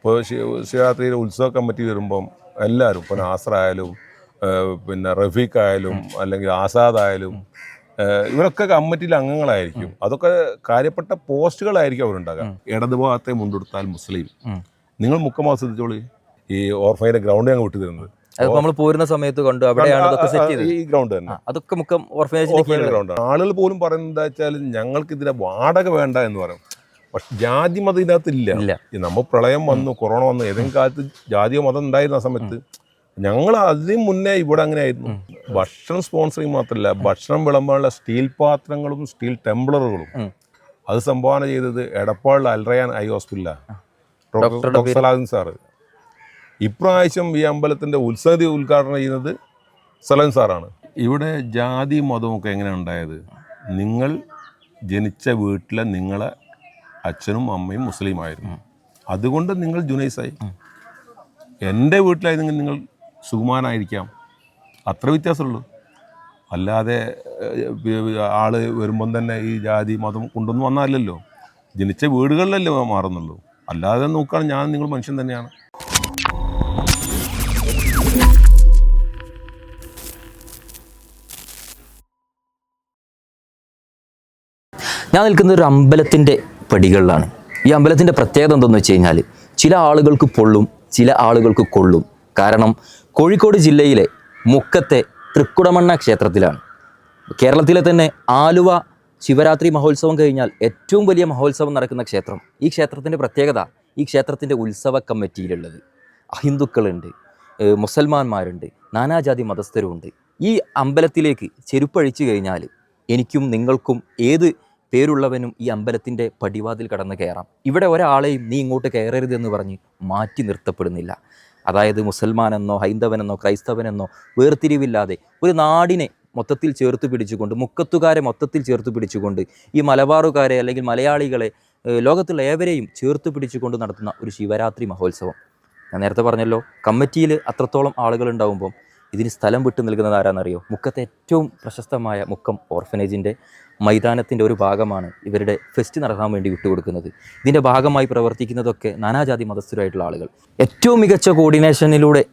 ഇപ്പോൾ ശിവരാത്രിയിൽ ഉത്സവ കമ്മിറ്റി വരുമ്പം എല്ലാവരും ഇപ്പോൾ നാസർ ആയാലും പിന്നെ റഫീഖ് ആയാലും അല്ലെങ്കിൽ ആസാദ് ആയാലും ഇവരൊക്കെ കമ്മിറ്റിയിലെ അംഗങ്ങളായിരിക്കും. അതൊക്കെ കാര്യപ്പെട്ട പോസ്റ്റുകളായിരിക്കും അവരുണ്ടാകുക. ഇടതുഭാഗത്തെ മുണ്ടെടുത്താൽ മുസ്ലിം. നിങ്ങൾ മുക്കമാ ശ്രദ്ധിച്ചോളി. ഈ ഓർഫൈന്റെ ഗ്രൗണ്ട് ഞങ്ങൾ വിട്ടു തരുന്നത് നമ്മൾ പോരുന്ന സമയത്ത് കണ്ടു. അവിടെയാണ് ഈ ഗ്രൗണ്ട് തന്നെ. അതൊക്കെ മുക്കം ഓർഫനേജിന്റെ ഗ്രൗണ്ടാണ് ആളുകൾ പോലും പറയുന്നത് എന്താ വെച്ചാൽ ഞങ്ങൾക്ക് ഇതിന്റെ വാടക വേണ്ട എന്ന് പറയും. പക്ഷെ ജാതി മതം ഇതിനകത്ത് ഇല്ല. ഇല്ല നമ്മ പ്രളയം വന്നു കൊറോണ വന്നു ഏതെങ്കിലും കാലത്ത് ജാതിയോ മതം ഉണ്ടായിരുന്ന ആ സമയത്ത് ഞങ്ങൾ അതിന് മുന്നേ ഇവിടെ അങ്ങനെ ആയിരുന്നു ഭക്ഷണം സ്പോൺസറിങ് മാത്രമല്ല ഭക്ഷണം വിളമ്പാനുള്ള സ്റ്റീൽ പാത്രങ്ങളും സ്റ്റീൽ ടെംപ്ലറുകളും അത് സംഭാവന ചെയ്തത് എടപ്പാളിലെ അൽറയാൻ ഐ ഹോസ്പിറ്റലാണ് ഡോക്ടർ സലാദിൻ സാറ് ഇപ്രാവശ്യം ഈ അമ്പലത്തിന്റെ ഉത്സവതി ഉദ്ഘാടനം ചെയ്യുന്നത് സലൻ സാറാണ്. ഇവിടെ ജാതി മതമൊക്കെ എങ്ങനെയാണ് എങ്ങനെ ഉണ്ടായത്? നിങ്ങൾ ജനിച്ച വീട്ടിലെ നിങ്ങളെ അച്ഛനും അമ്മയും മുസ്ലിമായിരുന്നു. അതുകൊണ്ട് നിങ്ങൾ ജുനൈസായി. എന്റെ വീട്ടിലായിരുന്നെങ്കിൽ നിങ്ങൾ സുകുമാനായിരിക്കാം അത്ര വ്യത്യാസമുള്ളൂ. അല്ലാതെ ആൾ വരുമ്പം തന്നെ ഈ ജാതി മതം കൊണ്ടൊന്നും വന്നാലല്ലോ. ജനിച്ച വീടുകളിലല്ലേ മാറുന്നുള്ളൂ. അല്ലാതെ നോക്കുകയാണ് ഞാൻ നിങ്ങൾ മനുഷ്യൻ തന്നെയാണ്. ഞാൻ നിൽക്കുന്ന ഒരു അമ്പലത്തിന്റെ പടികളിലാണ്. ഈ അമ്പലത്തിന്റെ പ്രത്യേകത എന്തെന്ന് വെച്ച് കഴിഞ്ഞാൽ ചില ആളുകൾക്ക് പൊള്ളും ചില ആളുകൾക്ക് കൊള്ളും. കാരണം കോഴിക്കോട് ജില്ലയിലെ മുക്കത്തെ തൃക്കുടമണ്ണ ക്ഷേത്രത്തിലാണ്. കേരളത്തിലെ തന്നെ ആലുവ ശിവരാത്രി മഹോത്സവം കഴിഞ്ഞാൽ ഏറ്റവും വലിയ മഹോത്സവം നടക്കുന്ന ക്ഷേത്രം. ഈ ക്ഷേത്രത്തിന്റെ പ്രത്യേകത ഈ ക്ഷേത്രത്തിന്റെ ഉത്സവ കമ്മിറ്റിയിലുള്ളത്. അഹിന്ദുക്കളുണ്ട് ഏഹ് മുസൽമാന്മാരുണ്ട് നാനാജാതി മതസ്ഥരുമുണ്ട്. ഈ അമ്പലത്തിലേക്ക് ചെരുപ്പഴിച്ചു കഴിഞ്ഞാൽ എനിക്കും നിങ്ങൾക്കും ഏത് പേരുള്ളവനും ഈ അമ്പലത്തിന്റെ പടിവാതിൽ കടന്ന് കയറാം. ഇവിടെ ഒരാളെയും നീ ഇങ്ങോട്ട് കയറരുതെന്ന് പറഞ്ഞ് മാറ്റി നിർത്തപ്പെടുന്നില്ല. അതായത് മുസൽമാനെന്നോ ഹൈന്ദവനെന്നോ ക്രൈസ്തവനെന്നോ വേർതിരിവില്ലാതെ ഒരു നാടിനെ മൊത്തത്തിൽ ചേർത്ത് പിടിച്ചുകൊണ്ട് മുക്കത്തുകാരെ മൊത്തത്തിൽ ചേർത്ത് പിടിച്ചുകൊണ്ട് ഈ മലബാറുകാരെ അല്ലെങ്കിൽ മലയാളികളെ ലോകത്തുള്ള ഏവരെയും ചേർത്ത് പിടിച്ചുകൊണ്ട് നടത്തുന്ന ഒരു ശിവരാത്രി മഹോത്സവം. ഞാൻ നേരത്തെ പറഞ്ഞല്ലോ കമ്മിറ്റിയിൽ അത്രത്തോളം ആളുകൾ ഉണ്ടാകുമ്പം ഇതിന് സ്ഥലം വിട്ടു നൽകുന്നത് ആരാണെന്നറിയോ മുക്കത്തെ ഏറ്റവും പ്രശസ്തമായ മുക്കം ഓർഫനേജിന്റെ മൈതാനത്തിന്റെ ഒരു ഭാഗമാണ് ഇവരുടെ ഫെസ്റ്റ് നടത്താൻ വേണ്ടി വിട്ടുകൊടുക്കുന്നത്. ഇതിന്റെ ഭാഗമായി പ്രവർത്തിക്കുന്നതൊക്കെ നാനാജാതി മതസ്ഥരായിട്ടുള്ള ആളുകൾ. ഏറ്റവും മികച്ച കോർഡിനേഷനിലൂടെ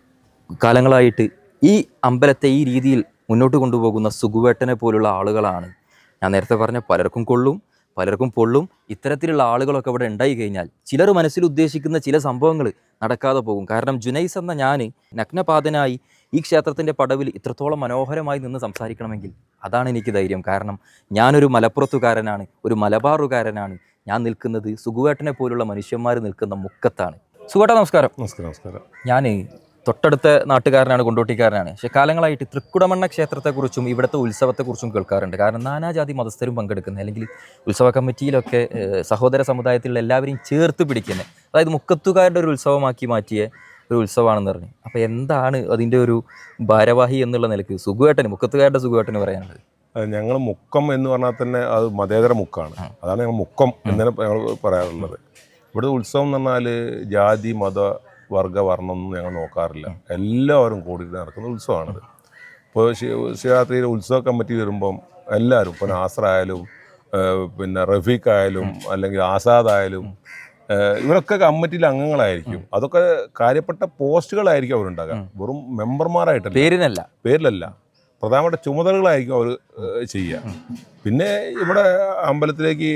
കാലങ്ങളായിട്ട് ഈ അമ്പലത്തെ ഈ രീതിയിൽ മുന്നോട്ട് കൊണ്ടുപോകുന്ന സുഖുവേട്ടനെ പോലുള്ള ആളുകളാണ്. ഞാൻ നേരത്തെ പറഞ്ഞ പലർക്കും കൊള്ളും പലർക്കും പൊള്ളും. ഇത്തരത്തിലുള്ള ആളുകളൊക്കെ ഇവിടെ ഉണ്ടായി കഴിഞ്ഞാൽ ചിലർ മനസ്സിൽ ഉദ്ദേശിക്കുന്ന ചില സംഭവങ്ങൾ നടക്കാതെ പോകും. കാരണം ജുനൈസ് എന്ന ഞാൻ നഗ്നപാതനായി ഈ ക്ഷേത്രത്തിന്റെ പടവിൽ ഇത്രത്തോളം മനോഹരമായി നിന്ന് സംസാരിക്കണമെങ്കിൽ അതാണ് എനിക്ക് ധൈര്യം. കാരണം ഞാനൊരു മലപ്പുറത്തുകാരനാണ് ഒരു മലബാറുകാരനാണ്. ഞാൻ നിൽക്കുന്നത് സുഖുവേട്ടനെ പോലുള്ള മനുഷ്യന്മാർ നിൽക്കുന്ന മുക്കത്താണ്. സുഖേട്ട നമസ്കാരം. നമസ്കാരം നമസ്കാരം. ഞാൻ തൊട്ടടുത്ത നാട്ടുകാരനാണ് കൊണ്ടോട്ടിക്കാരനാണ്. പക്ഷേ കാലങ്ങളായിട്ട് തൃക്കുടമണ്ണ ക്ഷേത്രത്തെക്കുറിച്ചും ഇവിടുത്തെ ഉത്സവത്തെക്കുറിച്ചും കേൾക്കാറുണ്ട്. കാരണം നാനാജാതി മതസ്ഥരും പങ്കെടുക്കുന്ന അല്ലെങ്കിൽ ഉത്സവ കമ്മിറ്റിയിലൊക്കെ സഹോദര സമുദായത്തിലുള്ള എല്ലാവരെയും ചേർത്ത് പിടിക്കുന്നത് അതായത് മുക്കത്തുകാരുടെ ഒരു ഉത്സവമാക്കി മാറ്റിയ ഒരു ഉത്സവമാണെന്ന് പറഞ്ഞു. അപ്പോൾ എന്താണ് അതിന്റെ ഒരു ഭാരവാഹി എന്നുള്ള നിലയ്ക്ക് സുഖുവേട്ടന് മുക്കത്തുകാരുടെ സുഖുവേട്ടന് പറയാനുള്ളത്. ഞങ്ങൾ മുക്കം എന്ന് പറഞ്ഞാൽ തന്നെ അത് മതേതര മുക്കാണ്. അതാണ് ഞങ്ങൾ മുക്കം എന്നാണ് ഞങ്ങൾ പറയാറുള്ളത്. ഇവിടെ ഉത്സവം എന്ന് പറഞ്ഞാൽ ജാതി മത വർഗ വർണമൊന്നും ഞങ്ങൾ നോക്കാറില്ല. എല്ലാവരും കൂടി നടക്കുന്ന ഉത്സവമാണിത്. ഇപ്പോൾ ശിവരാത്രിയിൽ ഉത്സവ കമ്മിറ്റി വരുമ്പം എല്ലാവരും ഇപ്പോൾ നാസർ ആയാലും പിന്നെ റഫീഖ് ആയാലും അല്ലെങ്കിൽ ആസാദ് ആയാലും ഇവരൊക്കെ കമ്മിറ്റിയിലെ അംഗങ്ങളായിരിക്കും. അതൊക്കെ കാര്യപ്പെട്ട പോസ്റ്റുകളായിരിക്കും അവരുണ്ടാകുക വെറും മെമ്പർമാരായിട്ടല്ല. പേരിനല്ല. പേരിലല്ല. പ്രധാനപ്പെട്ട ചുമതലകളായിരിക്കും അവർ ചെയ്യുക. പിന്നെ ഇവിടെ അമ്പലത്തിലേക്ക്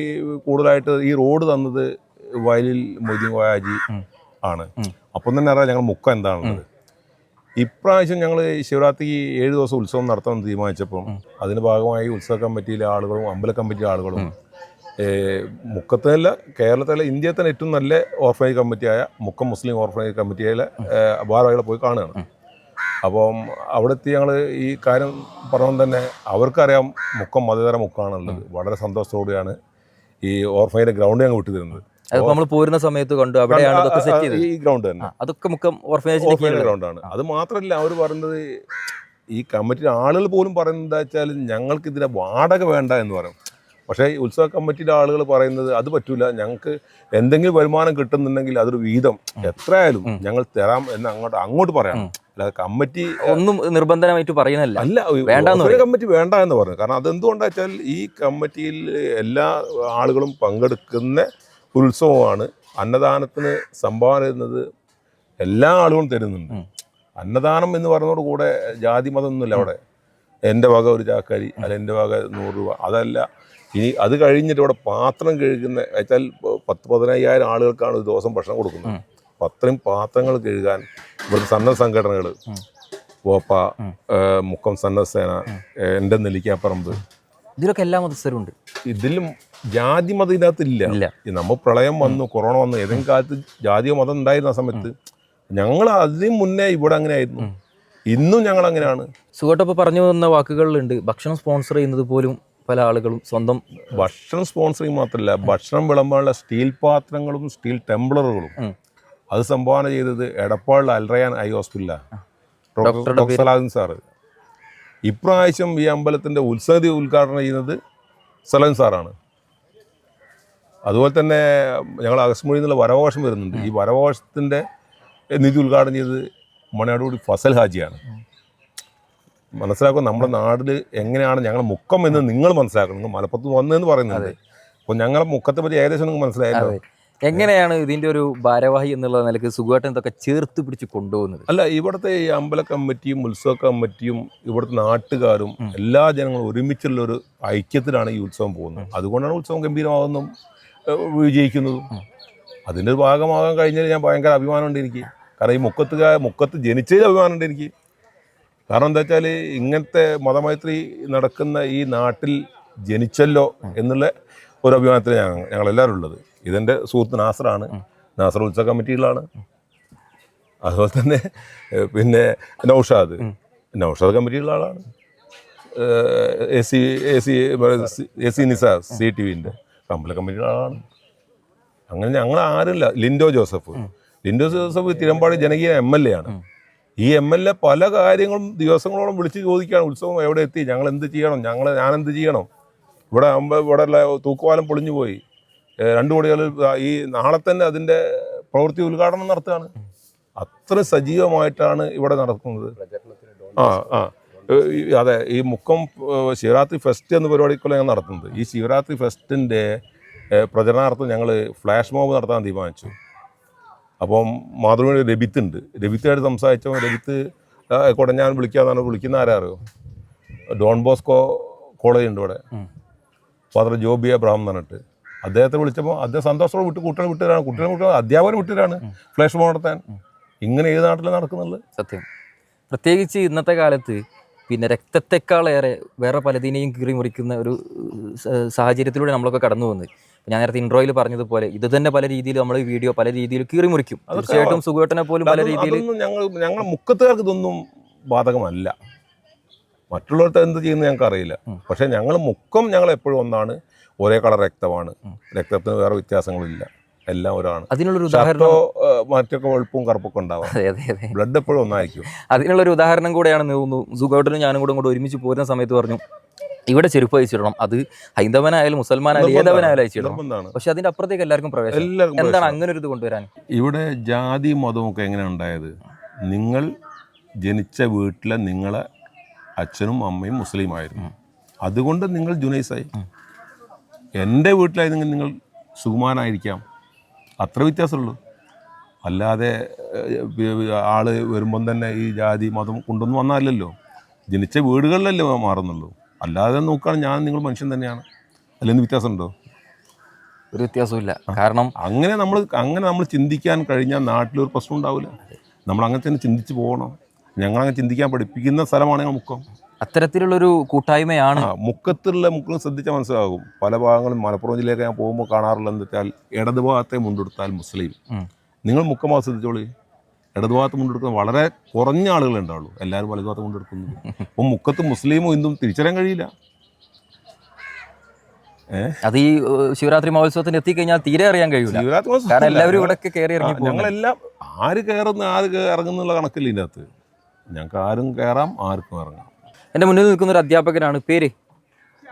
കൂടുതലായിട്ട് ഈ റോഡ് തന്നത് വയലിൽ മൊയ്തീൻ കോയാജി ആണ്. അപ്പം തന്നെ അറിയാം ഞങ്ങൾ മുക്കം എന്താണുള്ളത് ഇപ്രാവശ്യം ഞങ്ങൾ ശിവരാത്രിക്ക് ഏഴ് ദിവസം ഉത്സവം നടത്താൻ തീരുമാനിച്ചപ്പം അതിന് ഭാഗമായി ഉത്സവ കമ്മിറ്റിയിലെ ആളുകളും അമ്പല കമ്മിറ്റിയിലെ ആളുകളും മുക്കത്തല്ല കേരളത്തിലെ ഇന്ത്യയിൽ തന്നെ ഏറ്റവും നല്ല ഓർഫനേജ് കമ്മിറ്റിയായ മുക്കം മുസ്ലിം ഓർഫനേജ് കമ്മിറ്റിയിലെ ഭാരവാഹികളെ പോയി കാണുകയാണ്. അപ്പം അവിടെ എത്തി ഞങ്ങൾ ഈ കാര്യം പറഞ്ഞു തന്നെ അവർക്കറിയാം മുക്കം മതേതര മുക്കാണുള്ളത്. വളരെ സന്തോഷത്തോടെയാണ് ഈ ഓർഫനേജിന്റെ ഗ്രൗണ്ട് ഞങ്ങൾ വിട്ടു തരുന്നത് അത് നമ്മൾ പോരുന്ന സമയത്ത് കണ്ടു അവിടെയാണ് ഈ ഗ്രൗണ്ട് തന്നെ. അതൊക്കെ മുക്കം ഓർഫനേജ് ഗ്രൗണ്ടാണ് അത് മാത്രമല്ല അവർ പറയുന്നത് ഈ കമ്മിറ്റിയുടെ ആളുകൾ പോലും പറയുന്നത് എന്താ വെച്ചാൽ ഞങ്ങൾക്ക് ഇതിന്റെ വാടക വേണ്ട എന്ന് പറയും. പക്ഷേ ഉത്സവ കമ്മിറ്റിയുടെ ആളുകൾ പറയുന്നത് അത് പറ്റൂല. ഞങ്ങൾക്ക് എന്തെങ്കിലും വരുമാനം കിട്ടുന്നുണ്ടെങ്കിൽ അതൊരു വീതം. എത്രയായാലും ഞങ്ങൾ തരാം എന്ന് അങ്ങോട്ട് അങ്ങോട്ട് പറയാം. അല്ലാതെ കമ്മിറ്റി ഒന്നും നിർബന്ധനമായിട്ട് പറയുന്നില്ല. അല്ല ഓഫ്ലൈൻ കമ്മിറ്റി വേണ്ട എന്ന് പറഞ്ഞു. കാരണം അതെന്തുകൊണ്ടാ വെച്ചാൽ ഈ കമ്മിറ്റിയിൽ എല്ലാ ആളുകളും പങ്കെടുക്കുന്ന ഒരു ഉത്സവമാണ്. അന്നദാനത്തിന് സംഭാവന തരുന്നത് എല്ലാ ആളുകളും തരുന്നുണ്ട്. അന്നദാനം എന്ന് പറയുന്നതോട് കൂടെ ജാതി മതമൊന്നുമില്ല അവിടെ എന്റെ വക ഒരു ചാക്കരി അല്ല എന്റെ വക നൂറ് രൂപ. അതല്ല ഇനി അത് കഴിഞ്ഞിട്ട് ഇവിടെ പാത്രം കഴുകുന്ന വെച്ചാൽ പത്ത് പതിനയ്യായിരം ആളുകൾക്കാണ് ഒരു ദിവസം ഭക്ഷണം കൊടുക്കുന്നത്. അപ്പം അത്രയും പാത്രങ്ങൾ കഴുകാൻ ഇവിടുത്തെ സന്നദ്ധ സംഘടനകൾ വോപ്പ ഏഹ് മുക്കം സന്നദ്ധസേന സേന എന്റെ നെല്ലിക്കാപ്പറമ്പ്. ഇതിലൊക്കെ എല്ലാ മതസ്ഥരും ഉണ്ട് ഇതിലും ജാതി മതം ഇതിനകത്ത് ഇല്ല. നമ്മൾ പ്രളയം വന്നു കൊറോണ വന്നു ഏതെങ്കിലും കാലത്ത് ജാതിയോ മതം ഉണ്ടായിരുന്ന സമയത്ത് ഞങ്ങൾ അതിന് മുന്നേ ഇവിടെ അങ്ങനെ ആയിരുന്നു ഇന്നും ഞങ്ങൾ അങ്ങനെയാണ്. സുഖോട്ടപ്പോൾ പറഞ്ഞു വന്ന വാക്കുകളിലുണ്ട് ഭക്ഷണം സ്പോൺസർ ചെയ്യുന്നത് പോലും പല ആളുകളും സ്വന്തം ഭക്ഷണം സ്പോൺസറിങ് മാത്രമല്ല ഭക്ഷണം വിളമ്പാനുള്ള സ്റ്റീൽ പാത്രങ്ങളും സ്റ്റീൽ ടെംബ്ലറുകളും ഉം. അത് സംഭാവന ചെയ്തത് എടപ്പാളിലെ അൽറയാൻ ഐ ഹോസ്പിറ്റലാണ് ഡോക്ടർ സലാദിൻ സാറ്. ഇപ്രാവശ്യം ഈ അമ്പലത്തിന്റെ ഉത്സവതി ഉദ്ഘാടനം ചെയ്യുന്നത് സലൻ സാറാണ്. അതുപോലെ തന്നെ ഞങ്ങൾ അകസ്മൊഴി എന്നുള്ള വരവോഷം വരുന്നുണ്ട്. ഈ വരവകാശത്തിന്റെ നിധി ഉദ്ഘാടനം ചെയ്തത് മണയാടുകൂടി ഫസൽ ഹാജിയാണ്. മനസ്സിലാക്കുക നമ്മുടെ നാട്ടിൽ എങ്ങനെയാണ് ഞങ്ങൾ മുക്കം എന്ന് നിങ്ങൾ മനസ്സിലാക്കണം. മലപ്പുറത്ത് വന്നതെന്ന് പറയുന്നത് അപ്പോൾ ഞങ്ങളെ മുക്കത്തെ പറ്റി ഏകദേശം നിങ്ങൾക്ക് മനസ്സിലായല്ലോ? എങ്ങനെയാണ് ഇതിന്റെ ഒരു ഭാരവാഹി എന്നുള്ള നിലയ്ക്ക് സുഖമായിട്ട് ഇതൊക്കെ ചേർത്ത് പിടിച്ച് കൊണ്ടുപോകുന്നത്? അല്ല ഇവിടുത്തെ ഈ അമ്പല കമ്മിറ്റിയും ഉത്സവ കമ്മിറ്റിയും ഇവിടുത്തെ നാട്ടുകാരും എല്ലാ ജനങ്ങളും ഒരുമിച്ചുള്ള ഒരു ഐക്യത്തിലാണ് ഈ ഉത്സവം പോകുന്നത്. അതുകൊണ്ടാണ് ഉത്സവം ഗംഭീരമാകുന്നതും വിജയിക്കുന്നതും. അതിന്റെ ഒരു ഭാഗമാകാൻ കഴിഞ്ഞാൽ ഞാൻ ഭയങ്കര അഭിമാനമുണ്ട് എനിക്ക്. കാരണം ഈ മുക്കത്തുകാർ മുക്കത്ത് ജനിച്ചതിൽ അഭിമാനമുണ്ട് എനിക്ക്. കാരണം എന്താ വെച്ചാൽ ഇങ്ങനത്തെ മതമൈത്രി നടക്കുന്ന ഈ നാട്ടിൽ ജനിച്ചല്ലോ എന്നുള്ള ഒരു അഭിമാനത്തിൽ ഞങ്ങൾ ഞങ്ങളെല്ലാവരും ഉള്ളത്. ഇതെന്റെ സുഹൃത്ത് നാസറാണ്. നാസർ ഉത്സവ കമ്മിറ്റിയിലാണ്. അതുപോലെ തന്നെ പിന്നെ നൗഷാദ്. നൗഷാദ് കമ്മിറ്റിയുള്ള ആളാണ്. A C A C A C Nisa C T വിന്റെ കമ്പല കമ്മിറ്റിയുടെ ആളാണ്. അങ്ങനെ ഞങ്ങൾ ആരുമില്ല. ലിൻഡോ ജോസഫ്. ലിൻഡോ ജോസഫ് തിരമ്പാടി ജനകീയ എം എൽ എ ആണ്. ഈ എം എൽ എ പല കാര്യങ്ങളും ദിവസങ്ങളോളം വിളിച്ച് ചോദിക്കുകയാണ് ഉത്സവം എവിടെ എത്തി ഞങ്ങൾ എന്ത് ചെയ്യണം ഞങ്ങൾ ഞാൻ എന്ത് ചെയ്യണം? ഇവിടെ ഇവിടെ തൂക്കുവാലം പൊളിഞ്ഞു പോയി. രണ്ടു കോടികളിൽ ഈ നാളെ തന്നെ അതിന്റെ പ്രവൃത്തി ഉദ്ഘാടനം നടത്തുകയാണ്. അത്ര സജീവമായിട്ടാണ് ഇവിടെ നടക്കുന്നത്. ആ ആ. അതെ ഈ മുക്കം ശിവരാത്രി ഫെസ്റ്റ് എന്ന പരിപാടിക്കുള്ള ഞങ്ങൾ നടത്തുന്നത്. ഈ ശിവരാത്രി ഫെസ്റ്റിന്റെ പ്രചരണാർത്ഥം ഞങ്ങൾ ഫ്ലാഷ് മോബ് നടത്താൻ തീരുമാനിച്ചു. അപ്പം മാതൃഭൂമി രബിത്ത് ഉണ്ട് രബിത്തായിട്ട് സംസാരിച്ചപ്പോൾ രബിത്ത് കൂടെ ആയിക്കോട്ടെ ഞാൻ വിളിക്കാന്നാണ് വിളിക്കുന്ന ആരാ അറിയോ? ഡോൺ ബോസ്കോ കോളേജ് ഉണ്ട് ഇവിടെ. ഫാദർ ജോബി അബ്രഹാം എന്ന് പറഞ്ഞിട്ട്. അദ്ദേഹത്തെ വിളിച്ചപ്പോൾ അദ്ദേഹം സന്തോഷത്തോടെ വിട്ട് കുട്ടികളെ വിട്ടുതരാണ്. കുട്ടികളെ വിട്ട് അധ്യാപകരെ വിട്ടുതരാണ്. ഫ്ലാഷ് നടത്താൻ ഇങ്ങനെ ഏത് നാട്ടിലും നടക്കുന്നുള്ളത് സത്യം. പ്രത്യേകിച്ച് ഇന്നത്തെ കാലത്ത് പിന്നെ രക്തത്തെക്കാളേറെ വേറെ പലതിനെയും കീറി മുറിക്കുന്ന ഒരു സാഹചര്യത്തിലൂടെ നമ്മളൊക്കെ കടന്നു പോകുന്നത് ഞാൻ നേരത്തെ ഇൻട്രോയിൽ പറഞ്ഞതുപോലെ ഇത് തന്നെ പല രീതിയിൽ നമ്മൾ വീഡിയോ പല രീതിയിൽ കീറി മുറിക്കും. തീർച്ചയായിട്ടും സുഖേട്ടനെ പോലും പല രീതിയിൽ ഞങ്ങൾ ഞങ്ങൾ മുക്കത്തുകാർക്ക് ഇതൊന്നും ബാധകമല്ല. മറ്റുള്ളവർക്ക് എന്ത് ചെയ്യുന്നത് ഞങ്ങൾക്ക് അറിയില്ല. പക്ഷെ ഞങ്ങൾ മുക്കം ഞങ്ങൾ എപ്പോഴും ഒന്നാണ്. ഒരേ കളർ രക്തമാണ്. രക്തത്തിന് വേറെ വ്യത്യാസങ്ങളില്ല. എല്ലാം ഒരാണ്. അതിനുള്ളൊരു ഉദാഹരണം മറ്റൊക്കെ വെളുപ്പും കറുപ്പൊക്കെ ഉണ്ടാവാം. അതെ അതെ അതെ. ബ്ലഡ് എപ്പോഴും ഒന്നായിരിക്കും. അതിനുള്ളൊരു ഉദാഹരണം തോന്നുന്നു സുഖേട്ടനും ഞാനും കൂടെ കൂടെ ഒരുമിച്ച് പോരുന്ന സമയത്ത് പറഞ്ഞു. ഇവിടെ ചെരുപ്പ് അയച്ചിടണം അത് ഹൈന്ദവനായാലും മുസൽമാനായാലും ഏതവനായാലും അയച്ചിടണം. പക്ഷെ അതിന്റെ അപ്പുറത്തേക്ക് എല്ലാവർക്കും പ്രവേശനം. എന്താണ് അങ്ങനെ ഒരു ഇത് കൊണ്ടുവരാൻ? ഇവിടെ ജാതി മതമൊക്കെ എങ്ങനെ ഉണ്ടായത്? നിങ്ങൾ ജനിച്ച വീട്ടിലെ നിങ്ങളെ അച്ഛനും അമ്മയും മുസ്ലിമായിരുന്നു അതുകൊണ്ട് നിങ്ങൾ ജുനൈസായി. എന്റെ വീട്ടിലായിരുന്നെങ്കിൽ നിങ്ങൾ സുഖമാനായിരിക്കാം അത്ര വ്യത്യാസമുള്ളൂ. അല്ലാതെ ആൾ വരുമ്പം തന്നെ ഈ ജാതി മതം കൊണ്ടൊന്നും വന്നാലല്ലോ. ജനിച്ച വീടുകളിലല്ലേ മാറുന്നുള്ളൂ. അല്ലാതെ നോക്കുകയാണെങ്കിൽ ഞാൻ നിങ്ങൾ മനുഷ്യൻ തന്നെയാണ്. അല്ലെന്ന് വ്യത്യാസമുണ്ടോ? ഒരു വ്യത്യാസമില്ല കാരണം അങ്ങനെ നമ്മൾ അങ്ങനെ നമ്മൾ ചിന്തിക്കാൻ കഴിഞ്ഞാൽ നാട്ടിലൊരു പ്രശ്നം ഉണ്ടാവില്ല. നമ്മൾ അങ്ങനെ തന്നെ ചിന്തിച്ച് പോകണം. ഞങ്ങളങ്ങനെ ചിന്തിക്കാൻ പഠിപ്പിക്കുന്ന സ്ഥലമാണ് ഞങ്ങൾ മുക്കം. അത്തരത്തിലുള്ളൊരു കൂട്ടായ്മയാണ് മുക്കത്തിലുള്ള മുക്കത്തുള്ള മുക്കം ശ്രദ്ധിച്ചാൽ മനസ്സിലാകും. പല ഭാഗങ്ങളും മലപ്പുറം ജില്ലയൊക്കെ ഞാൻ പോകുമ്പോൾ കാണാറുള്ളത് എന്താ വെച്ചാൽ ഇടതുഭാഗത്തെ മുണ്ടെടുത്താൽ മുസ്ലിം. നിങ്ങൾ മുക്കമാ ശ്രദ്ധിച്ചോളി. ഇടതുഭാഗത്ത് മുണ്ടെടുക്കുന്ന വളരെ കുറഞ്ഞ ആളുകൾ ഉണ്ടാവുള്ളൂ. എല്ലാവരും വലതുഭാഗത്ത് മുണ്ടെടുക്കുന്നത് അപ്പം മുക്കത്ത് മുസ്ലിമോ ഹിന്ദുവും തിരിച്ചറിയാൻ കഴിയില്ല. അത് ഈ ശിവരാത്രി മഹോത്സവത്തിന് എത്തിക്കഴിഞ്ഞാൽ തീരെ അറിയാൻ കഴിയില്ല കാരണം എല്ലാവരും ഇവിടെ കയറി ഇറങ്ങി ഞങ്ങളെല്ലാം ആര് കയറുന്ന ആര് ഇറങ്ങുന്നുള്ള കണക്കില്ല ഇതിനകത്ത്. ഞങ്ങൾക്ക് ആരും കയറാം ആർക്കും ഇറങ്ങാം. എന്റെ മുന്നിൽ നിൽക്കുന്ന ഒരു അധ്യാപകനാണ്. പേര്?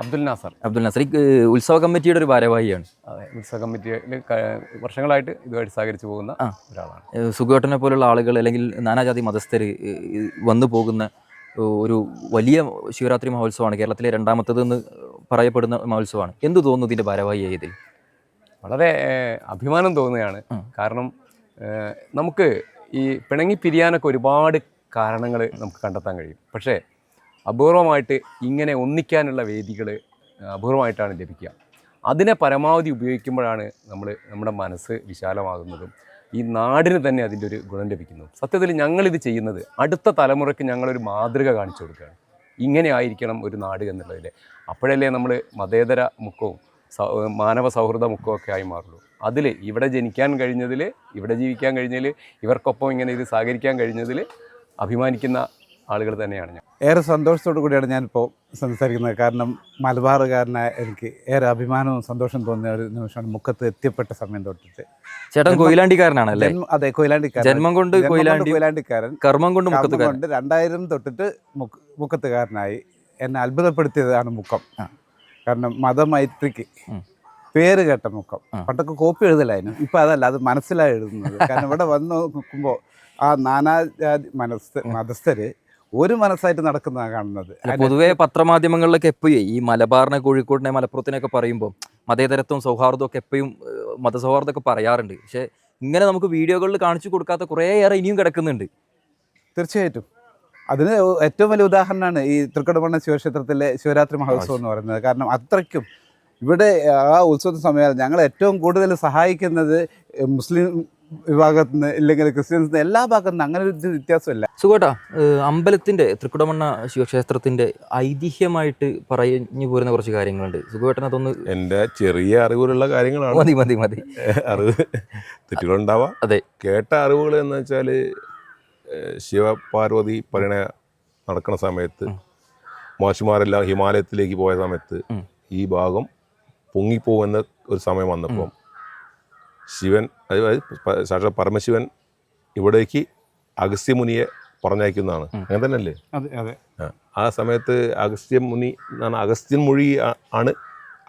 അബ്ദുൽ നാസർ. അബ്ദുൽ നാസർ. ഈ ഉത്സവ കമ്മിറ്റിയുടെ ഒരു ഭാരവാഹിയാണ്. അതെ ഉത്സവ കമ്മിറ്റിയിൽ വർഷങ്ങളായിട്ട് ഇതുമായിട്ട് സഹകരിച്ചു പോകുന്ന. ഒരാളാണ്. സുഖോട്ടനെ സുഖേട്ടനെ പോലുള്ള ആളുകൾ അല്ലെങ്കിൽ നാനാജാതി മതസ്ഥർ വന്നു പോകുന്ന ഒരു വലിയ ശിവരാത്രി മഹോത്സവമാണ്. കേരളത്തിലെ രണ്ടാമത്തതെന്ന് പറയപ്പെടുന്ന മഹോത്സവമാണ്. എന്ത് തോന്നുന്നു ഇതിന്റെ ഭാരവാഹിയായി ഇതിൽ? വളരെ അഭിമാനം തോന്നുകയാണ്. കാരണം നമുക്ക് ഈ പിണങ്ങി പിരിയാനൊക്കെ ഒരുപാട് കാരണങ്ങൾ നമുക്ക് കണ്ടെത്താൻ കഴിയും. പക്ഷേ അപൂർവമായിട്ട് ഇങ്ങനെ ഒന്നിക്കാനുള്ള വേദികൾ അപൂർവമായിട്ടാണ് ലഭിക്കുക. അതിനെ പരമാവധി ഉപയോഗിക്കുമ്പോഴാണ് നമ്മൾ നമ്മുടെ മനസ്സ് വിശാലമാകുന്നതും ഈ നാടിന് തന്നെ അതിന്റെ ഒരു ഗുണം ലഭിക്കുന്നു. സത്യത്തിൽ ഞങ്ങളിത് ചെയ്യുന്നത് അടുത്ത തലമുറയ്ക്ക് ഞങ്ങളൊരു മാതൃക കാണിച്ചു കൊടുക്കുകയാണ്. ഇങ്ങനെ ആയിരിക്കണം ഒരു നാട് എന്നുള്ളതിൽ. അപ്പോഴല്ലേ നമ്മൾ മതേതര മുക്കവും മാനവ സൗഹൃദ മുക്കമൊക്കെ ആയി മാറുള്ളൂ. അതിൽ ഇവിടെ ജനിക്കാൻ കഴിഞ്ഞതിൽ ഇവിടെ ജീവിക്കാൻ കഴിഞ്ഞതിൽ ഇവർക്കൊപ്പം ഇങ്ങനെ ഇത് സഹകരിക്കാൻ കഴിഞ്ഞതിൽ അഭിമാനിക്കുന്ന ആളുകൾ തന്നെയാണ് ഞാൻ. ഏറെ സന്തോഷത്തോടു കൂടിയാണ് ഞാനിപ്പോൾ സംസാരിക്കുന്നത്. കാരണം മലബാറുകാരനായ എനിക്ക് ഏറെ അഭിമാനവും സന്തോഷം തോന്നിയ ഒരു നിമിഷമാണ് മുക്കത്ത് എത്തിയപ്പെട്ട സമയം തൊട്ടിട്ട്. ചേട്ടൻ കൊയിലാണ്ടിക്കാരനാണല്ലേ? അല്ലേ അതെ കൊയിലാണ്ടിക്കാരൻ. ജന്മം കൊണ്ട് കൊയിലാണ്ടി കൊയിലാണ്ടിക്കാരൻ. കർമ്മം കൊണ്ട് മുക്കത്തുകാരൻ കൊണ്ട് രണ്ടായിരം തൊട്ടിട്ട് മുഖത്തുകാരനായി മുക്കത്തുകാരനായി എന്നെ അത്ഭുതപ്പെടുത്തിയതാണ് മുഖം. കാരണം മതമൈത്രിക്ക്. പേര് കേട്ട മുഖം. പണ്ടൊക്കെ കോപ്പി എഴുതലായിരുന്നു ഇപ്പൊ അതല്ല അത് മനസ്സിലായി എഴുതുന്നത്. കാരണം ഇവിടെ വന്ന് നോക്കുമ്പോൾ ആ നാനാജാതി മനസ്സ് മതസ്ഥര് ഒരു മനസ്സായിട്ട് നടക്കുന്ന കാണുന്നത്. പൊതുവേ പത്രമാധ്യമങ്ങളിലൊക്കെ എപ്പോഴും ഈ മലബാറിനെ കോഴിക്കോടിനെ മലപ്പുറത്തിനൊക്കെ പറയുമ്പോൾ മതേതരത്വം സൗഹാർദ്ദം ഒക്കെ എപ്പോഴും മതസൗഹാർദ്ദം മതസൗഹാർദ്ദമൊക്കെ പറയാറുണ്ട്. പക്ഷേ ഇങ്ങനെ നമുക്ക് വീഡിയോകളിൽ കാണിച്ചു കൊടുക്കാത്ത കുറേയേറെ ഇനിയും കിടക്കുന്നുണ്ട്. തീർച്ചയായിട്ടും. അതിന് ഏറ്റവും വലിയ ഉദാഹരണമാണ് ഈ തൃക്കടമണ്ണ ശിവക്ഷേത്രത്തിലെ ശിവരാത്രി മഹോത്സവം എന്ന് പറയുന്നത്. കാരണം അത്രയ്ക്കും ഇവിടെ ആ ഉത്സവ സമയം ഞങ്ങൾ ഏറ്റവും കൂടുതൽ സഹായിക്കുന്നത് മുസ്ലിം വിഭാഗത്തിൽ നിന്ന് ഇല്ലെങ്കിൽ ക്രിസ്ത്യൻസ് എല്ലാ ഭാഗത്തു നിന്ന് അങ്ങനെ ഒരു വ്യത്യാസമില്ല. സുഖേട്ടാ. അമ്പലത്തിന്റെ തൃക്കുടമണ്ണ ശിവക്ഷേത്രത്തിന്റെ ഐതിഹ്യമായിട്ട് പറഞ്ഞു പോരുന്ന കുറച്ച് കാര്യങ്ങളുണ്ട്. സുഖേട്ടൻ അതൊന്ന് എന്റെ ചെറിയ അറിവിലുള്ള കാര്യങ്ങളാണ്. മതി മതി മതി. അറിവ് തെറ്റുകളുണ്ടാവാം. അതെ. കേട്ട അറിവുകൾ എന്ന് വെച്ചാൽ ശിവപാർവതി പരിണയ നടക്കുന്ന സമയത്ത് മാഷിമാരെല്ലാം ഹിമാലയത്തിലേക്ക് പോയ സമയത്ത് ഈ ഭാഗം പൊങ്ങിപ്പോകുന്ന ഒരു സമയം വന്നപ്പം ശിവൻ അതായത് സാക്ഷാത് പരമശിവൻ ഇവിടേക്ക് അഗസ്ത്യമുനിയെ പറഞ്ഞയക്കുന്നതാണ്. അങ്ങനെ തന്നെയല്ലേ? ആ. സമയത്ത് അഗസ്ത്യമുനി എന്നാണ് അഗസ്ത്യൻ മൊഴി ആണ്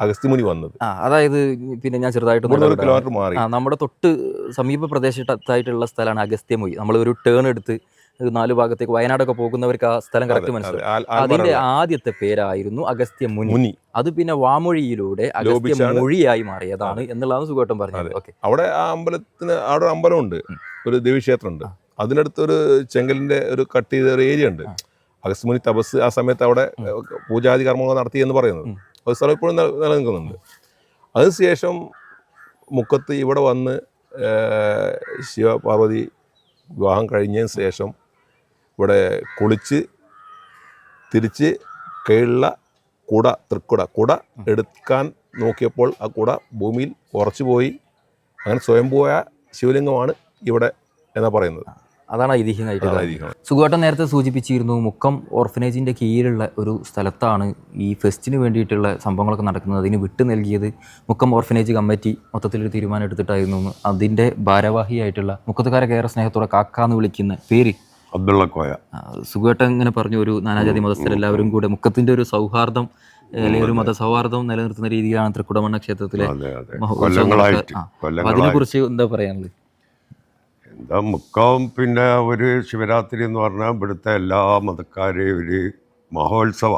അഗസ്ത്യമുനി വന്നത്. അതായത് പിന്നെ ഞാൻ ചെറുതായിട്ട് കിലോമീറ്റർ മാറി. നമ്മുടെ തൊട്ട് സമീപ പ്രദേശത്തായിട്ടുള്ള സ്ഥലമാണ് അഗസ്ത്യമൊഴി. നമ്മൾ ഒരു ടേൺ എടുത്ത് നാല് ഭാഗത്തേക്ക് വയനാടൊക്കെ പോകുന്നവർക്ക് ആ സ്ഥലം കറക്റ്റ് മനസ്സിലാവും. അതിന്റെ ആദ്യത്തെ പേരായിരുന്നു അഗസ്ത്യ മുനി. അത് പിന്നെ വാമൊഴിയിലൂടെ അഗസ്ത്യ മൊഴിയായി മാറിയതാണ് എന്നുള്ളതാണ് സുഖോട്ടം പറഞ്ഞത്. ഓക്കെ. അവിടെ ആ അമ്പലത്തിന് അവിടെ ഒരു അമ്പലമുണ്ട്. ഒരു ദേവീക്ഷേത്രമുണ്ട്. അതിനടുത്ത് ഒരു ചെങ്കലിന്റെ ഒരു കട്ട് ചെയ്ത ഒരു ഏരിയ ഉണ്ട്. അഗസ്ത്യ അഗസ്ത്യമുനി തപസ് ആ സമയത്ത് അവിടെ പൂജാതി കർമ്മങ്ങൾ നടത്തി എന്ന് പറയുന്നത്. ഒരു അത് സ്ഥലം ഇപ്പോഴും നില- നിലനിൽക്കുന്നുണ്ട്. അതിനുശേഷം മുക്കത്ത് ഇവിടെ വന്ന് ശിവപാർവതി വിവാഹം കഴിഞ്ഞതിന് ശേഷം ഇവിടെ കുളിച്ച് തിരിച്ച് കീഴുള്ള കുട തൃക്കുട. കുട എടുക്കാൻ നോക്കിയപ്പോൾ ആ കുട ഭൂമിയിൽ ഉറച്ചു പോയി. അങ്ങനെ സ്വയം പോയ ശിവലിംഗമാണ് ഇവിടെ എന്നാ പറയുന്നത്. അതാണ് ഐതിഹ്യമായിട്ട്. സുഖേട്ടൻ നേരത്തെ സൂചിപ്പിച്ചിരുന്നു മുക്കം ഓർഫനേജിന്റെ കീഴിലുള്ള ഒരു സ്ഥലത്താണ് ഈ ഫെസ്റ്റിന് വേണ്ടിയിട്ടുള്ള സംഭവങ്ങളൊക്കെ നടക്കുന്നത്. അതിന് വിട്ടു നൽകിയത് മുക്കം ഓർഫനേജ് കമ്മിറ്റി മൊത്തത്തിലൊരു തീരുമാനം എടുത്തിട്ടായിരുന്നു അതിന്റെ ഭാരവാഹിയായിട്ടുള്ള മുക്കത്തുകാരെ കയറ സ്നേഹത്തോടെ കാക്കാന്ന് വിളിക്കുന്ന പേര് അബ്ദുള്ള കോയ. സുഖേട്ടൻ ഇങ്ങനെ പറഞ്ഞു ഒരു നാനാജാതി മതസ്ഥരെല്ലാവരും കൂടെ മുഖത്തിന്റെ ഒരു സൗഹാർദ്ദം അല്ലെങ്കിൽ ഒരു മതസൗഹാർദ്ദം നിലനിർത്തുന്ന രീതിയിലാണ് തൃക്കുടമണ്ണ ക്ഷേത്രത്തിലെ അതിനെ കുറിച്ച് എന്താ പറയാനുള്ളത്? എന്താ മുക്കം പിന്നെ ഒരു ശിവരാത്രി എന്ന് പറഞ്ഞാൽ ഇവിടുത്തെ എല്ലാ മതക്കാരെയും ഒരു മഹോത്സവ.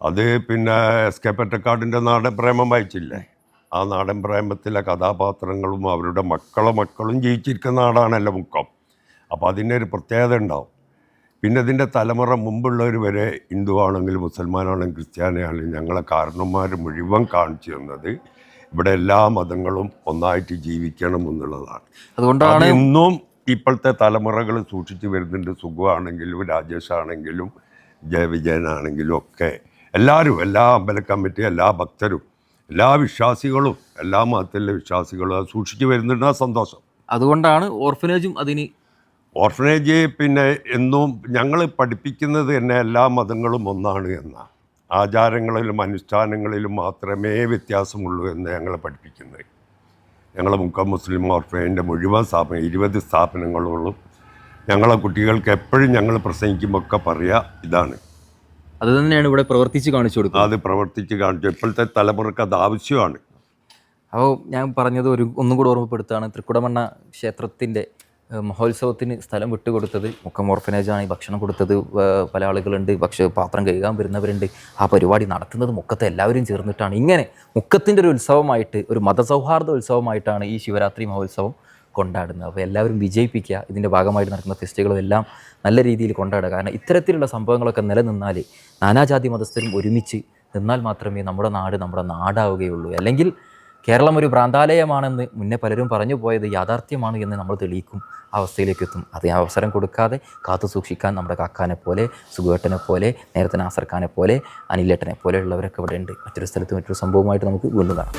അത് പിന്നെ എസ് കെ പെറ്റക്കാടിന്റെ നാടൻ പ്രേമം വായിച്ചില്ലേ? ആ നാടൻ പ്രേമത്തിലെ കഥാപാത്രങ്ങളും അവരുടെ മക്കളെ മക്കളും ജീവിച്ചിരിക്കുന്ന നാടാണല്ലോ മുക്കം. അപ്പോൾ അതിന്റെ ഒരു പ്രത്യേകത ഉണ്ടാവും. പിന്നെ ഇതിന്റെ തലമുറ മുമ്പുള്ളവർ വരെ ഹിന്ദു ആണെങ്കിലും മുസൽമാനാണെങ്കിലും ക്രിസ്ത്യാനിയാണെങ്കിലും ഞങ്ങളെ കാരണന്മാർ മുഴുവൻ കാണിച്ചു തന്നത് ഇവിടെ എല്ലാ മതങ്ങളും ഒന്നായിട്ട് ജീവിക്കണം എന്നുള്ളതാണ്. അതുകൊണ്ടാണ് അത് ഇന്നും ഇപ്പോഴത്തെ തലമുറകൾ സൂക്ഷിച്ചു വരുന്നുണ്ട്. സുഖമാണെങ്കിലും രാജേഷ് ആണെങ്കിലും ജയവിജയനാണെങ്കിലും ഒക്കെ എല്ലാവരും എല്ലാ അമ്പല കമ്മിറ്റി എല്ലാ ഭക്തരും എല്ലാ വിശ്വാസികളും എല്ലാ മതത്തിലെ വിശ്വാസികളും സൂക്ഷിച്ചു വരുന്നുണ്ട്. ആ സന്തോഷം. അതുകൊണ്ടാണ് ഓർഫനേജും അതിന് ഓർഫനേജ് പിന്നെ എന്നും ഞങ്ങൾ പഠിപ്പിക്കുന്നത് തന്നെ എല്ലാ മതങ്ങളും ഒന്നാണ് എന്ന ആചാരങ്ങളിലും അനുഷ്ഠാനങ്ങളിലും മാത്രമേ വ്യത്യാസമുള്ളൂ എന്ന് ഞങ്ങൾ പഠിപ്പിക്കുന്നത്. ഞങ്ങളെ മുക്ക മുസ്ലിം ഓർഫനേജിന്റെ മുഴുവൻ സ്ഥാപനം ഇരുപത് സ്ഥാപനങ്ങളോളം ഞങ്ങളെ കുട്ടികൾക്ക് എപ്പോഴും ഞങ്ങൾ പ്രസംഗിക്കുമ്പോൾ ഒക്കെ പറയുക ഇതാണ്. അത് തന്നെയാണ് ഇവിടെ പ്രവർത്തിച്ച് കാണിച്ചു കൊടുക്കുന്നത്. അത് പ്രവർത്തിച്ച് കാണിച്ചു. ഇപ്പോഴത്തെ തലമുറയ്ക്ക് അത് ആവശ്യമാണ്. അപ്പോൾ ഞാൻ പറഞ്ഞത് ഒരു ഒന്നും കൂടെ ഓർമ്മപ്പെടുത്തുകയാണ്. തൃക്കുടമണ്ണ ക്ഷേത്രത്തിന്റെ മഹോത്സവത്തിന് സ്ഥലം വിട്ടുകൊടുത്തത് മുക്കം ഓർഫനേജാണ്. ഈ ഭക്ഷണം കൊടുത്തത് പല ആളുകളുണ്ട്. പക്ഷേ പാത്രം കഴുകാൻ വരുന്നവരുണ്ട്. ആ പരിപാടി നടത്തുന്നത് മുക്കത്തെ എല്ലാവരും ചേർന്നിട്ടാണ്. ഇങ്ങനെ മുക്കത്തിന്റെ ഒരു ഉത്സവമായിട്ട് ഒരു മതസൗഹാർദ്ദ ഉത്സവമായിട്ടാണ് ഈ ശിവരാത്രി മഹോത്സവം കൊണ്ടാടുന്നത്. അപ്പോൾ എല്ലാവരും വിജയിപ്പിക്കുക ഇതിന്റെ ഭാഗമായിട്ട് നടക്കുന്ന ഫെസ്റ്റുകളും എല്ലാം നല്ല രീതിയിൽ കൊണ്ടാടുക. കാരണം ഇത്തരത്തിലുള്ള സംഭവങ്ങളൊക്കെ നിലനിന്നാൽ നാനാജാതി മതസ്ഥരും ഒരുമിച്ച് നിന്നാൽ മാത്രമേ നമ്മുടെ നാട് നമ്മുടെ നാടാവുകയുള്ളൂ. അല്ലെങ്കിൽ കേരളം ഒരു പ്രാന്താലയമാണെന്ന് മുന്നേ പലരും പറഞ്ഞു പോയത് യാഥാർത്ഥ്യമാണ് എന്ന് നമ്മൾ തെളിയിക്കും. അവസ്ഥയിലേക്ക് എത്തും അത് അവസരം കൊടുക്കാതെ കാത്തു സൂക്ഷിക്കാൻ നമ്മുടെ കാക്കാനെ പോലെ സുഖേട്ടനെ പോലെ നേരത്തെ നാസർഖാനെ പോലെ അനിലേട്ടനെ പോലെയുള്ളവരൊക്കെ ഇവിടെ ഉണ്ട് മറ്റൊരു സ്ഥലത്ത് മറ്റൊരു സംഭവമായിട്ട് നമുക്ക് വീണ്ടും കാണാം.